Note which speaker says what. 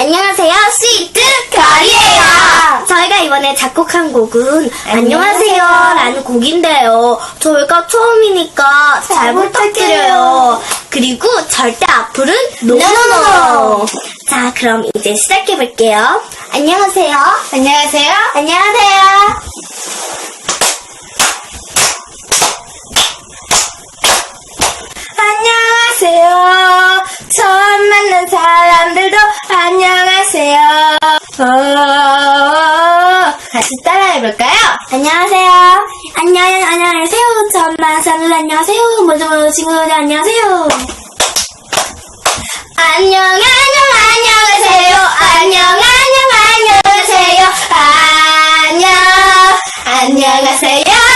Speaker 1: 안녕하세요, 스위트 별이에요. 저희가 이번에 작곡한 곡은 안녕하세요 라는 곡인데요. 저희가 처음이니까 잘 부탁드려요. 그리고 절대 악플은 노노노. 자, 그럼 이제 시작해볼게요. 안녕하세요. 안녕하세요. 안녕하세요. 같이 따라해볼까요? 안녕하세요. 안녕, 안녕하세요. 전만 사들 안녕하세요. 모두 모두 친구들 안녕하세요. 안녕, 안녕, 안녕하세요. 안녕, 안녕, 안녕하세요. 안녕, 안녕하세요.